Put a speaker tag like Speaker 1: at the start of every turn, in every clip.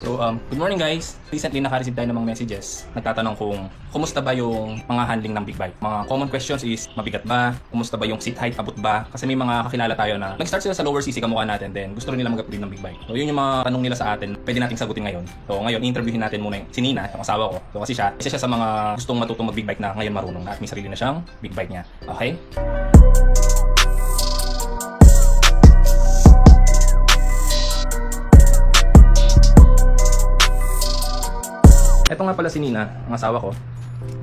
Speaker 1: So, um, good morning guys. Recently naka-receive tayo ng mga messages. Nagtatanong kung kumusta ba yung mga handling ng big bike. Mga common questions is, mabigat ba? Kumusta ba yung seat height? Abot ba? Kasi may mga kakilala tayo na nag-start sila sa lower CC kamukha natin then gusto rin nila mag-upgrade ng big bike. So, yun yung mga tanong nila sa atin. Pwede nating sagutin ngayon. So, ngayon, interviewin natin muna yung si Nina, yung asawa ko. So, kasi siya, isa siya sa mga gustong matutong mag-big bike na ngayon marunong na at may sarili na siyang big bike niya. Okay? Ito nga pala si Nina, ang asawa ko.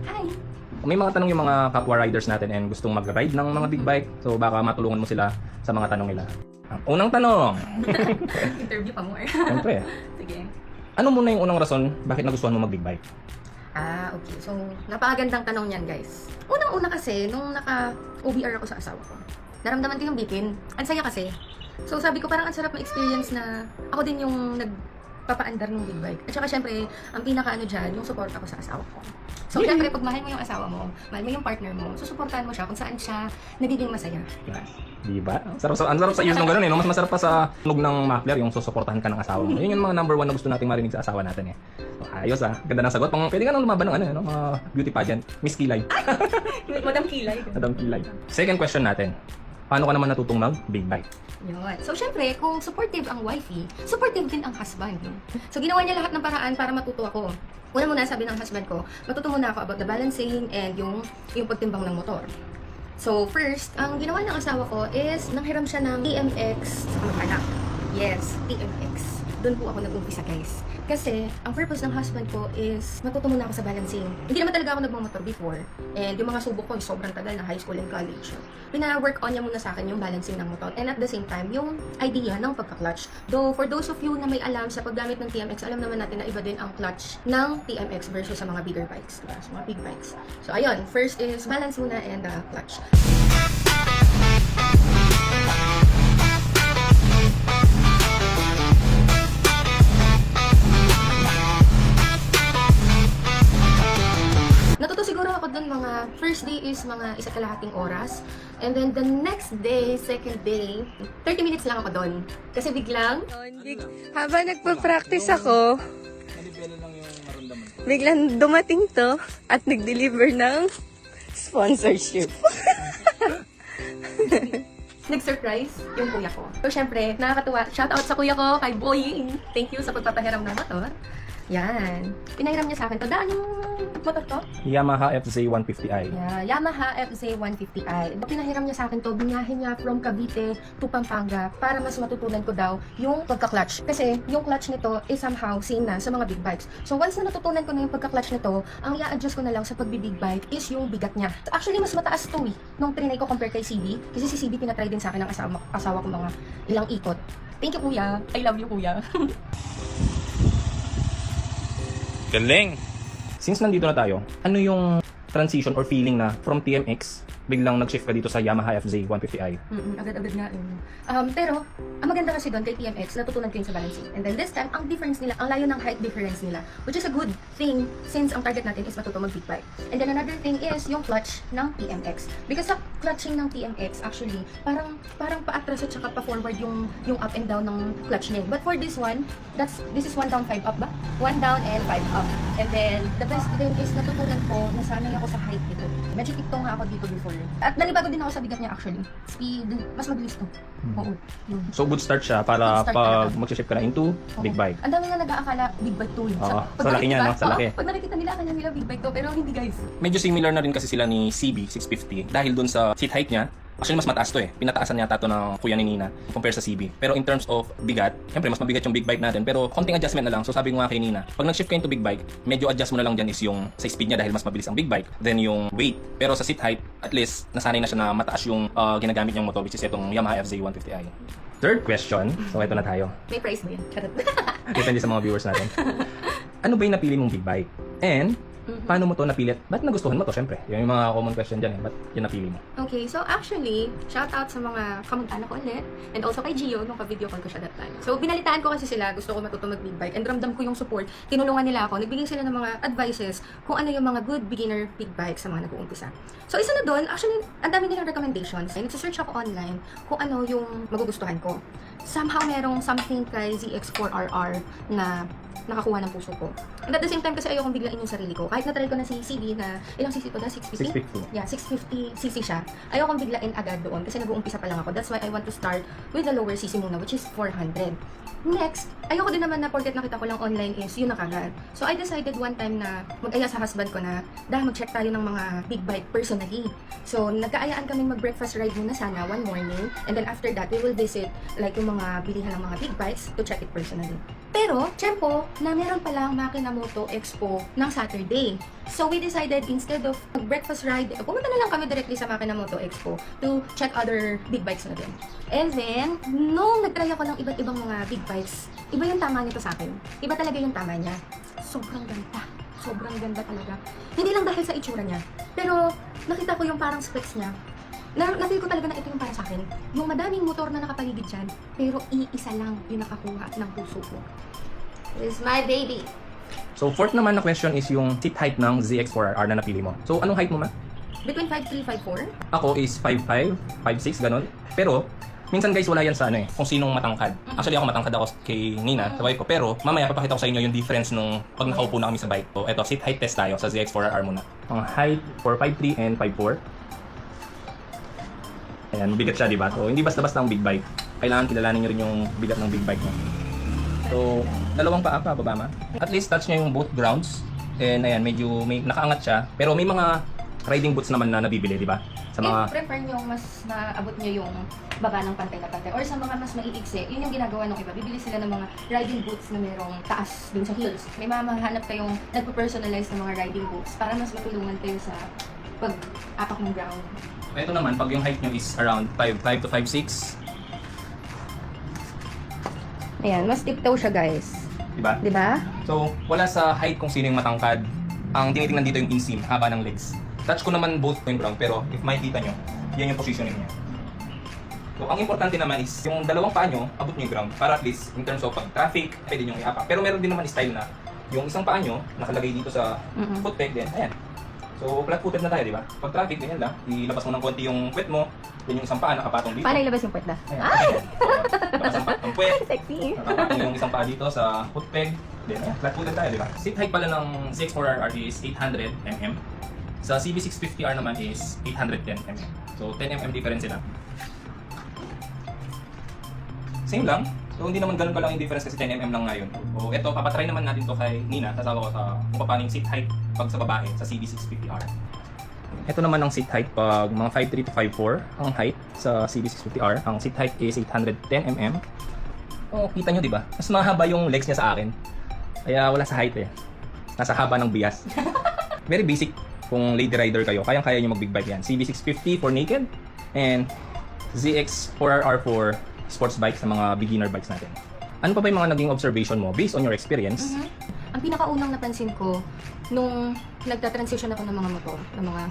Speaker 2: Hi!
Speaker 1: May mga tanong yung mga kapwa riders natin and gustong mag-ride ng mga big bike. So baka matulungan mo sila sa mga tanong nila. Ang unang tanong,
Speaker 2: Interview pa more.
Speaker 1: siyempre,
Speaker 2: Sige.
Speaker 1: ano muna yung unang rason bakit nagustuhan mo mag-big bike?
Speaker 2: Ah, okay. So, napakagandang tanong niyan, guys. Unang-una kasi, nung naka-OBR ako sa asawa ko, naramdaman ko yung bitin. Ang saya kasi. So, sabi ko parang ang sarap na experience na ako din yung nagpapaandar ng big bike. At saka, syempre, ang pinaka-ano dyan, yung support ako sa asawa ko. So, syempre, pag mahal mo yung asawa mo, mahal mo yung partner mo, susuportahan mo siya kung saan siya nagiging masaya.
Speaker 1: Diba? Diba? Ang sarap sa, ang sarap sa ears ng ganun eh. No? Mas masarap pa sa tunog ng muffler yung susuportahan ka ng asawa mo. Yun yung mga number one na gusto nating marinig sa asawa natin eh. So, ayos ah. Ganda ng sagot. Pang, pwede ka nang lumaban ng ano, eh, no? mga beauty pageant. Miss Kilay.
Speaker 2: Madam Kilay.
Speaker 1: Madam Kilay. Second question natin. Paano ka naman natutong mag big bike?
Speaker 2: Yun. So, syempre, kung supportive ang wifey, supportive din ang husband. So, ginawa niya lahat ng paraan para matuto ako. Una muna, sabi ng husband ko, matuto muna ako about the balancing and yung, yung pagtimbang ng motor. So, first, ang ginawa ng asawa ko is nanghiram siya ng TMX sa kamag-anak. Yes, TMX. Doon po ako nag-umpisa, guys. Kasi, ang purpose ng husband ko is matuto muna ako sa balancing. Hindi naman talaga ako nagmamotor before. And yung mga subok ko sobrang tagal na high school and college. Pina-work on niya muna sa akin yung balancing ng motor. And at the same time, yung idea ng pagka-clutch. Though, for those of you na may alam sa paggamit ng TMX, alam naman natin na iba din ang clutch ng TMX versus sa mga bigger bikes. Diba? Sa mga big bikes. So, ayun. First is balance muna and uh, clutch. Dun mga first day is mga isa kalahating oras. And then the next day, second day, 30 minutes lang ako doon. Kasi biglang,
Speaker 3: Big, habang nagpa-practice ako, biglang dumating to at nag-deliver ng sponsorship.
Speaker 2: nag-surprise yung kuya ko. So, syempre, nakakatuwa. Shout out sa kuya ko, kay Boying. Thank you sa pagpapahiram ng motor. Yan. Pinahiram niya sa akin to. Daan yung motor to?
Speaker 1: Yamaha FZ 150i.
Speaker 2: Yeah, Yamaha FZ 150i. Pinahiram niya sa akin to, binahin niya from Cavite to Pampanga para mas matutunan ko daw yung pagka-clutch. Kasi yung clutch nito is somehow same na sa mga big bikes. So once na natutunan ko na yung pagka-clutch nito, ang i-adjust ko na lang sa pagbi-big bike is yung bigat niya. Actually, mas mataas to eh, nung trinay ko compare kay CB. Kasi si CB pinatry din sa akin ng asawa, asawa ko mga ilang ikot. Thank you, kuya. I love you, kuya.
Speaker 1: Galing! Since nandito na tayo, ano yung transition or feeling na from TMX, biglang nag-shift ka dito sa Yamaha FZ 150i?
Speaker 2: Mm-mm, agad-agad nga yun. Um, pero, ang maganda kasi doon kay TMX, natutunan ko yun sa balancing. And then this time, ang difference nila, ang layo ng height difference nila. Which is a good thing since ang target natin is matuto mag-big bike. And then another thing is yung clutch ng TMX. Because sa clutching ng TMX, actually, parang parang pa-atras at saka pa-forward yung yung up and down ng clutch niya. But for this one, that's this is one down, five up ba? One down and five up. And then, the best thing is natutunan ko, nasanay ako sa height nito. Medyo tikto nga ako dito before. At nanibago din ako sa bigat niya actually. Speed, mas mabilis to. Oo. Yun.
Speaker 1: So good start siya para
Speaker 2: Good start
Speaker 1: pag
Speaker 2: talaga.
Speaker 1: mag-shift ka na into
Speaker 2: Oo.
Speaker 1: big bike.
Speaker 2: Ang dami nga nag-aakala big bike to. eh.
Speaker 1: Oo, sa laki niya, no? Sa
Speaker 2: oo,
Speaker 1: laki.
Speaker 2: Pag nakikita nila, akala nila big bike to. Pero hindi guys.
Speaker 1: Medyo similar na rin kasi sila ni CB 650 dahil dun sa seat height niya. Actually, mas mataas to eh. Pinataasan yata to ng kuya ni Nina compare sa CB. Pero in terms of bigat, syempre mas mabigat yung big bike natin. Pero konting adjustment na lang. So sabi ko nga kay Nina, pag nag-shift ka into big bike, medyo adjust mo na lang dyan is yung sa speed niya dahil mas mabilis ang big bike. Then yung weight. Pero sa seat height, at least nasanay na siya na mataas yung uh, ginagamit niyang motor which is itong Yamaha FZ 150i. Third question. So ito na tayo.
Speaker 2: May price ba yan? Charot.
Speaker 1: Depende sa mga viewers natin. ano ba yung napili mong big bike? And
Speaker 2: Mhm.
Speaker 1: paano mo to napili? Ba't nagustuhan mo to? Syempre, yun yung mga common question dyan eh. Ba't yun napili mo?
Speaker 2: Okay, so actually, shout out sa mga kamag-anak ko ulit and also kay Gio nung ka-video call ko siya that time. So, binalitaan ko kasi sila, gusto ko matuto mag-big bike and ramdam ko yung support. Tinulungan nila ako, nagbigay sila ng mga advices kung ano yung mga good beginner big bike sa mga nag-uumpisa. So, isa na doon, actually, ang dami nilang recommendations. And nagsisearch ako online kung ano yung magugustuhan ko. Somehow, merong something kay ZX4RR na nakakuha ng puso ko. And at the same time kasi ayokong biglain yung sarili ko. Kahit na-try ko na si CB na, ilang cc to na? 650?
Speaker 1: 650.
Speaker 2: Yeah, 650 cc siya. Ayokong biglain agad doon kasi nag-uumpisa pa lang ako. That's why I want to start with the lower cc muna, which is 400. Next, ayoko din naman na porket nakita ko lang online is yun na kagad. So I decided one time na mag-aya sa husband ko na dah mag-check tayo ng mga big bike personally. So nagkaayaan kami mag-breakfast ride muna sana one morning and then after that we will visit like yung mga bilihan ng mga big bikes to check it personally. Pero, tiyempo, na meron palang Makinamoto Expo ng Saturday. So, we decided instead of breakfast ride, pumunta na lang kami directly sa Makinamoto Expo to check other big bikes na din. And then, nung nag-try ako ng iba't ibang mga big bikes, iba yung tama nito sa akin. Iba talaga yung tama niya. Sobrang ganda. Sobrang ganda talaga. Hindi lang dahil sa itsura niya. Pero, nakita ko yung parang specs niya. Na, na-feel ko talaga na ito yung para sa akin. Yung madaming motor na nakapaligid dyan, pero iisa lang yung nakakuha ng puso ko. This is my baby.
Speaker 1: So, fourth naman na question is yung seat height ng ZX4R na napili mo. So, anong height mo ma?
Speaker 2: Between 5'3", 5'4".
Speaker 1: Ako is 5'5", 5'6", ganun. Pero, minsan guys, wala yan sa ano eh, kung sinong matangkad. Actually, ako matangkad ako kay Nina, sa wife ko. Pero, mamaya, papakita ko sa inyo yung difference nung pag nakaupo na kami sa bike. So, eto, seat height test tayo sa ZX4R muna. Ang height for 5'3 and 5'4. Ayan, bigat siya, di ba? So, hindi basta-basta ang big bike. Kailangan kilalanin nyo rin yung bigat ng big bike mo. So, dalawang paa pa, baba ma. At least touch niya yung both grounds. And ayan, medyo may nakaangat siya. Pero may mga riding boots naman na nabibili, di ba? Sa mga
Speaker 2: If prefer nyo mas maabot nyo yung baba ng pantay na pantay or sa mga mas maiiksi, yun yung ginagawa ng iba. Bibili sila ng mga riding boots na merong taas dun sa heels. May mamahanap kayong nagpo-personalize ng mga riding boots para mas matulungan kayo sa pag-apak ng ground.
Speaker 1: Ito naman, pag yung height nyo is around 5'5 to 5'6,
Speaker 2: Ayan, mas tiptoe siya guys.
Speaker 1: di ba?
Speaker 2: Di ba?
Speaker 1: So, wala sa height kung sino yung matangkad. Ang tinitingnan dito yung inseam, haba ng legs. Touch ko naman both yung ground, pero if makikita nyo, yan yung positioning niya. So, ang importante naman is, yung dalawang paa nyo, abot nyo yung ground. Para at least, in terms of pag-traffic, pwede nyo iapak. Pero meron din naman style na, yung isang paa nyo, nakalagay dito sa
Speaker 2: Mm-mm.
Speaker 1: foot peg din, ayan. So, flat-footed na tayo, di ba? Pag traffic, ganyan lang. Ilabas mo ng konti yung puwet mo, then yung isang paa nakapatong dito.
Speaker 2: Paano ilabas yung puwet na?
Speaker 1: Ayan. Ay! Labas ang, puwet,
Speaker 2: Sexy.
Speaker 1: Nakapatong yung isang paa dito sa foot peg. Then, ayan, flat-footed tayo, di ba? Seat height pala ng CX4R is 800 mm. Sa CB650R naman is 810 mm. So, 10 mm difference sila. Same lang. So, hindi naman ganun ka lang yung difference kasi 10 mm lang ngayon. So, eto, papatry naman natin to kay Nina, kasama ko sa kung paano yung seat height pag sa babae sa CB650R. Ito naman ang seat height pag mga 5'3 to 5'4 ang height sa CB650R. Ang seat height is 810 mm. Oh, kita nyo, di ba? Mas mahaba yung legs niya sa akin. Kaya wala sa height eh. Nasa haba ng bias. Very basic kung lady rider kayo. Kayang-kaya nyo mag-big bike yan. CB650 for naked and ZX4RR for sports bike sa mga beginner bikes natin. Ano pa ba yung mga naging observation mo based on your experience?
Speaker 2: Mhm. Ang pinakaunang napansin ko nung nagta-transition ako ng mga motor, ng mga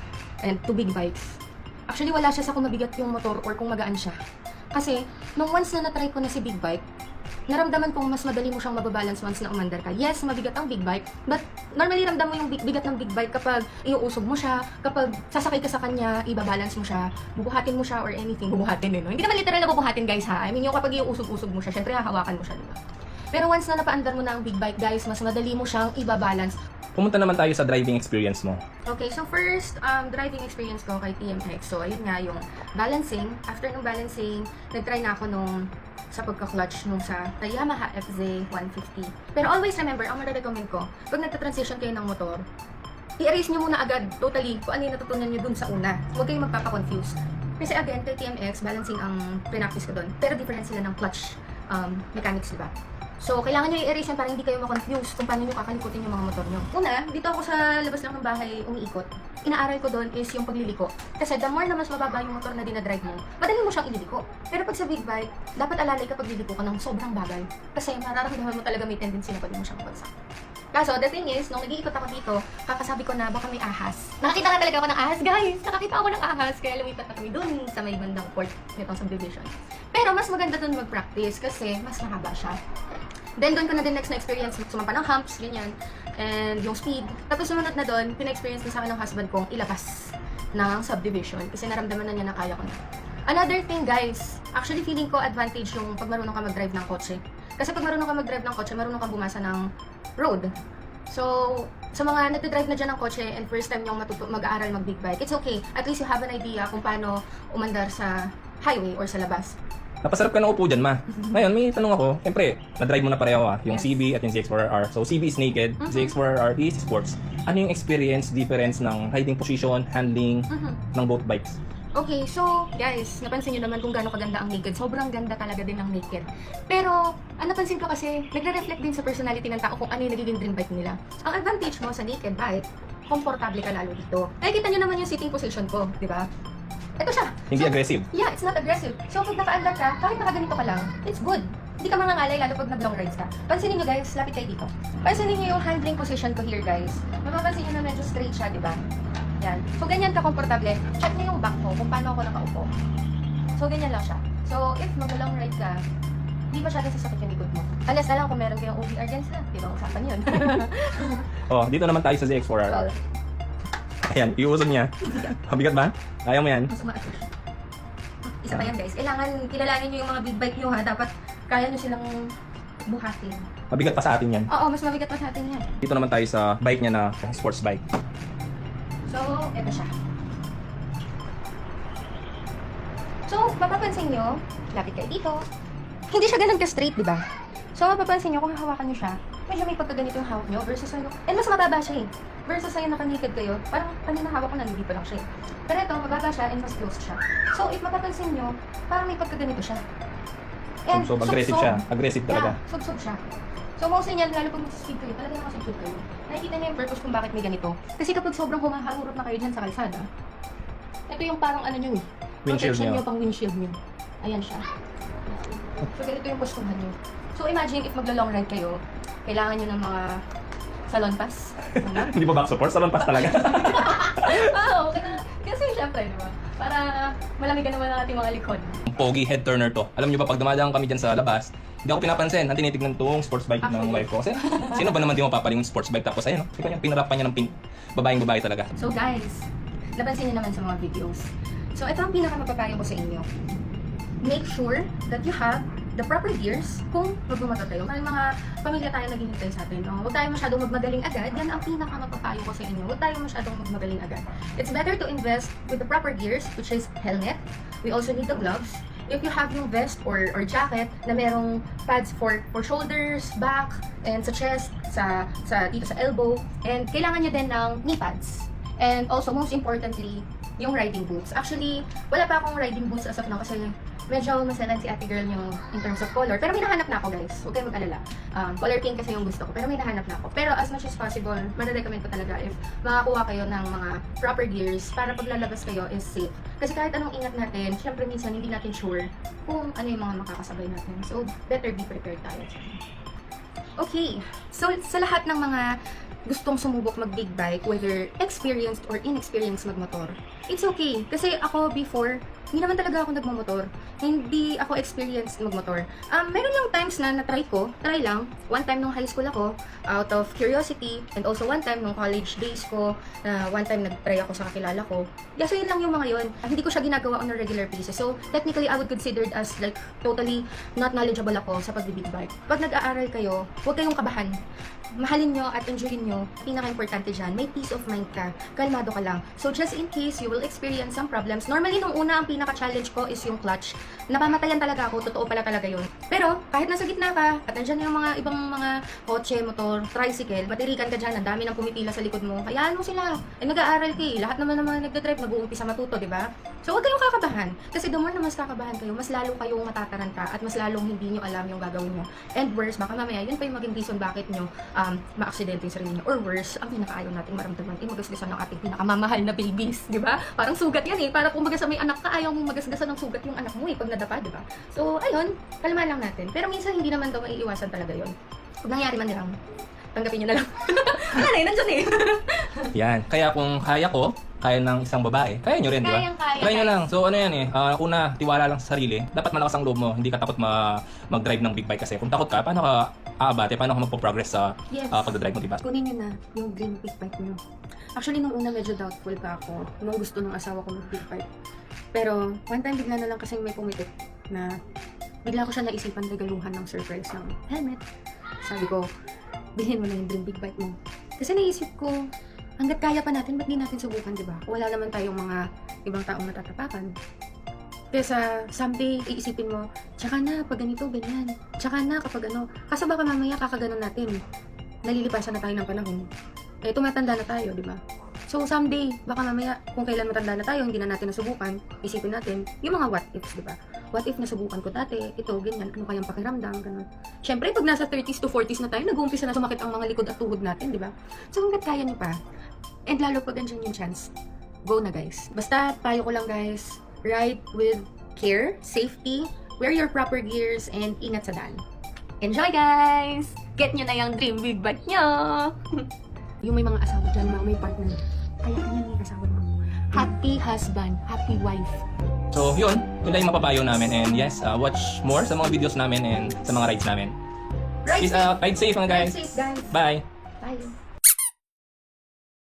Speaker 2: and to big bikes. Actually wala siya sa kung mabigat yung motor or kung magaan siya. Kasi nung once na na-try ko na si big bike, naramdaman kong mas madali mo siyang mababalance once na umandar ka. Yes, mabigat ang big bike, but normally ramdam mo yung big- bigat ng big bike kapag iuusog mo siya, kapag sasakay ka sa kanya, ibabalance mo siya, bubuhatin mo siya or anything. Bubuhatin eh, no? Hindi naman literal na bubuhatin guys ha. I mean yung kapag iuusog-usog mo siya, syempre hahawakan mo siya, di ba? Pero once na napaandar mo na ang big bike, guys, mas madali mo siyang ibabalance.
Speaker 1: Pumunta naman tayo sa driving experience mo.
Speaker 2: Okay, so first, um, driving experience ko kay TMX. So, ayun nga, yung balancing. After nung balancing, nag-try na ako nung sa pagka-clutch nung sa Yamaha FZ 150. Pero always remember, ang marirecommend ko, pag nagta-transition kayo ng motor, i-erase nyo muna agad totally kung ano yung natutunan nyo dun sa una. Huwag kayong magpapakonfuse. Kasi again, kay TMX, balancing ang practice ko dun. Pero different sila ng clutch um, mechanics, di ba? So, kailangan nyo i-erase yan para hindi kayo makonfuse kung paano nyo kakalikutin yung mga motor nyo. Una, dito ako sa labas lang ng bahay umiikot. Inaaral ko doon is yung pagliliko. Kasi the more na mas mababa yung motor na dinadrive mo, madali mo siyang ililiko. Pero pag sa big bike, dapat alalay ka pag liliko ka ng sobrang bagal. Kasi mararamdaman mo talaga may tendency na pwede mo siyang mabagsak. Kaso, the thing is, nung nag-iikot ako dito, kakasabi ko na baka may ahas. Nakakita na talaga ako ng ahas, guys! Nakakita ako ng ahas, kaya lumipat na kami dun sa may bandang port nitong subdivision. Pero mas maganda dun mag-practice kasi mas mahaba siya. Then doon ko na din next na experience, sumampa ng humps, ganyan, and yung speed. Tapos sumunod na doon, pina-experience na sa akin ng husband kong ilabas ng subdivision kasi naramdaman na niya na kaya ko na. Another thing guys, actually feeling ko advantage yung pag marunong ka mag-drive ng kotse. Kasi pag marunong ka mag-drive ng kotse, marunong ka bumasa ng road. So, sa mga nagdadrive na dyan ng kotse and first time yung matuto, mag-aaral mag-big bike, it's okay. At least you have an idea kung paano umandar sa highway or sa labas.
Speaker 1: Napasarap ka na upo dyan, ma. Ngayon, may tanong ako. Siyempre, na-drive mo na pareho ah. Yung. CB at yung ZX4R. So, CB is naked,
Speaker 2: Mhm.
Speaker 1: ZX4R is sports. Ano yung experience, difference ng riding position, handling ng both bikes?
Speaker 2: Okay, so guys, napansin nyo naman kung gaano kaganda ang naked. Sobrang ganda talaga din ng naked. Pero, ang napansin ko kasi, nagre-reflect din sa personality ng tao kung ano yung nagiging dream bike nila. Ang advantage mo sa naked bike, komportable ka lalo dito. Nakikita nyo naman yung sitting position ko, di ba? Ito siya.
Speaker 1: Hindi
Speaker 2: So,
Speaker 1: aggressive.
Speaker 2: Yeah, it's not aggressive. So, pag nakaandar ka, kahit nakaganito ka lang, it's good. Hindi ka mangangalay lalo pag nag-long rides ka. Pansinin nyo guys, lapit kayo dito. Pansinin nyo yung handling position ko here guys. Mapapansin nyo na medyo straight siya, di ba? Yan. So, ganyan ka komportable. Check nyo yung back ko kung paano ako nakaupo. So, ganyan lang siya. So, if mag-long ride ka, hindi masyadong sasakit yung likod mo. Alas na lang kung meron kayong OBR dyan sa, di ba, usapan yun.
Speaker 1: Oh, dito naman tayo sa ZX4R. Ayan, iuusan niya. Mabigat ba? Kaya mo yan.
Speaker 2: Mas umaas. Isa pa yan guys. Kailangan kilalanin nyo yung mga big bike nyo ha. Dapat kaya nyo silang buhatin.
Speaker 1: Mabigat pa sa atin yan.
Speaker 2: Oo, mas mabigat pa sa atin yan.
Speaker 1: Dito naman tayo sa bike niya na sports bike.
Speaker 2: So, eto siya. So, mapapansin nyo, lapit kayo dito. Hindi siya ganun ka-straight, di ba? So, mapapansin nyo, kung hahawakan nyo siya, medyo may pagkaganito yung hawak nyo versus sa'yo. And mas mababa siya eh. Versus sa'yo nakaniked kayo, parang kanina hawak ko nalili pa lang siya eh. Pero ito, mababa siya and mas closed siya. So, if mapapansin nyo, parang may pagkaganito siya.
Speaker 1: So, aggressive
Speaker 2: sub-sub.
Speaker 1: siya. Aggressive talaga.
Speaker 2: Yeah, sub-sub siya. So, mostly niyan, lalo pag mag-speed kayo, talaga nakasubsub kayo. Nakikita niyo yung purpose kung bakit may ganito. Kasi kapag sobrang humaharurot na kayo dyan sa kalsada, ito yung parang ano nyo eh.
Speaker 1: Windshield
Speaker 2: protection
Speaker 1: nyo.
Speaker 2: pang windshield nyo. Ayan siya. So, ganito yung postuhan nyo. So, imagine if maglo-long ride kayo, kailangan nyo ng mga salon pass. Ano?
Speaker 1: Hindi ba back support? Salon pass talaga.
Speaker 2: Ah, okay na. Kasi syempre, di ba? Para malamig naman ang ating mga likod.
Speaker 1: Pogi head turner to. Alam niyo ba pag dumadaan kami dyan sa labas, hindi ako pinapansin. Ang tinitignan tong sports bike ng
Speaker 2: Actually.
Speaker 1: wife ko. Kasi sino ba naman di mo papaling yung sports bike tapos ayun, no? Ikaw yung pinarapan niya ng pin babaeng babae talaga.
Speaker 2: So guys, napansin niyo naman sa mga videos. So ito ang pinakamapapayo ko sa inyo. Make sure that you have the proper gears kung magbumotor kayo. May mga pamilya tayo naghihintay sa atin. No? Huwag tayo masyadong magmagaling agad. Yan ang pinakamapapayo ko sa inyo. Huwag tayo masyadong magmagaling agad. It's better to invest with the proper gears, which is helmet. We also need the gloves. If you have yung vest or, or jacket na merong pads for for shoulders, back, and sa chest, sa, sa dito sa elbow, and kailangan nyo din ng knee pads. And also, most importantly, yung riding boots. Actually, wala pa akong riding boots as of now kasi medyo masalan si ate girl yung in terms of color. Pero may nahanap na ako guys. Huwag kayong mag-alala. Um, color pink kasi yung gusto ko. Pero may nahanap na ako. Pero as much as possible, manarecommend ko talaga if makakuha kayo ng mga proper gears para pag lalabas kayo is safe. Kasi kahit anong ingat natin, syempre minsan hindi natin sure kung ano yung mga makakasabay natin. So, better be prepared tayo. Okay, so sa lahat ng mga gustong sumubok mag big bike, whether experienced or inexperienced magmotor, it's okay. Kasi ako before, hindi naman talaga ako nagmamotor. Hindi ako experienced magmotor. Um, meron lang times na na-try ko, try lang. One time nung high school ako, out of curiosity, and also one time nung college days ko, na one time nag-try ako sa kakilala ko. Yeah, so yun lang yung mga yun. Ah, hindi ko siya ginagawa on a regular basis. So, technically, I would consider it as like totally not knowledgeable ako sa pag-big bike. Pag nag-aaral kayo, huwag kayong kabahan. Mahalin nyo at enjoyin nyo. Pinaka-importante dyan, may peace of mind ka. Kalmado ka lang. So, just in case you will experience some problems, normally nung una, ang pinaka-challenge ko is yung clutch. Napamatayan talaga ako, totoo pala talaga yun. Pero, kahit nasa gitna ka, at andyan yung mga ibang mga kotse, motor, tricycle, matirikan ka dyan, ang dami nang pumipila sa likod mo, hayaan mo sila. Eh, nag-aaral ka eh. Lahat naman ng mga nagdadrive, nag-uumpisa matuto, di ba? So, huwag kayong kakabahan. Kasi the more na mas kakabahan kayo, mas lalo kayong matataranta at mas lalong hindi nyo alam yung gagawin nyo. And worse, baka mamaya, yun pa yung maging reason bakit nyo um, ma-aksidente yung sarili nyo. Or worse, ang pinakaayaw nating maramdaman, ay magasgasan ng ating pinakamamahal na babies, di ba? Parang sugat yan eh. Para kung sa may anak ka, ayaw mong magasgasan ng sugat yung anak mo eh, pag nadapa, di ba? So, ayun, kalma lang natin. Pero minsan hindi naman daw maiiwasan talaga yun. Kung nangyari man lang, tanggapin nyo na lang. Ano eh, nandyan eh.
Speaker 1: Yan. Kaya kung kaya ko, kaya ng isang babae, kaya nyo rin, di ba?
Speaker 2: Kayang-kaya,
Speaker 1: Try nyo lang. So ano yan eh, ah, una, tiwala lang sa sarili. Dapat malakas ang loob mo. Hindi ka takot ma mag-drive ng big bike kasi kung takot ka, paano ka aabate? Paano ka magpo-progress sa
Speaker 2: Yes.
Speaker 1: ah, pagdadrive mo, di ba?
Speaker 2: Kunin nyo na yung dream big bike nyo. Actually, nung una medyo doubtful pa ako. Nung gusto ng asawa ko mag big bike. Pero, one time bigla na lang kasing may pumitik na bigla ko siya naisipan regaluhan ng surprise ng helmet. Sabi ko, bilhin mo na yung dream big bike mo. Kasi naisip ko, hanggat kaya pa natin, ba't di natin subukan, di ba? Wala naman tayong mga ibang taong natatapakan. Kesa someday, iisipin mo, tsaka na, pag ganito, ganyan. Tsaka na, kapag ano. Kaso baka mamaya kakaganon natin. Nalilipasan na tayo ng panahon. Eh, tumatanda na tayo, di ba? So, someday, baka mamaya, kung kailan matanda na tayo, hindi na natin nasubukan, isipin natin, yung mga what ifs, di ba? What if nasubukan ko dati, ito, ganyan, ano kayang pakiramdam, ganun. Siyempre, pag nasa 30s to 40s na tayo, nag-uumpisa na sumakit ang mga likod at tuhod natin, di ba? So, hanggat kaya niyo pa, and lalo pag andyan yung chance, go na guys. Basta, payo ko lang guys, ride with care, safety, wear your proper gears, and ingat sa daan.
Speaker 3: Enjoy, guys! Get nyo na yung dream big bike nyo!
Speaker 2: Yung may mga asawa dyan, mga may partner, kaya ka niya may asawa mo. Happy husband, happy wife.
Speaker 1: So, yun. Yun lang yung mapapayo namin. And yes, uh, watch more sa mga videos namin and sa mga rides namin.
Speaker 2: Ride
Speaker 1: Peace out. Ride safe mga guys.
Speaker 2: Ride safe guys.
Speaker 1: Bye.
Speaker 2: Bye.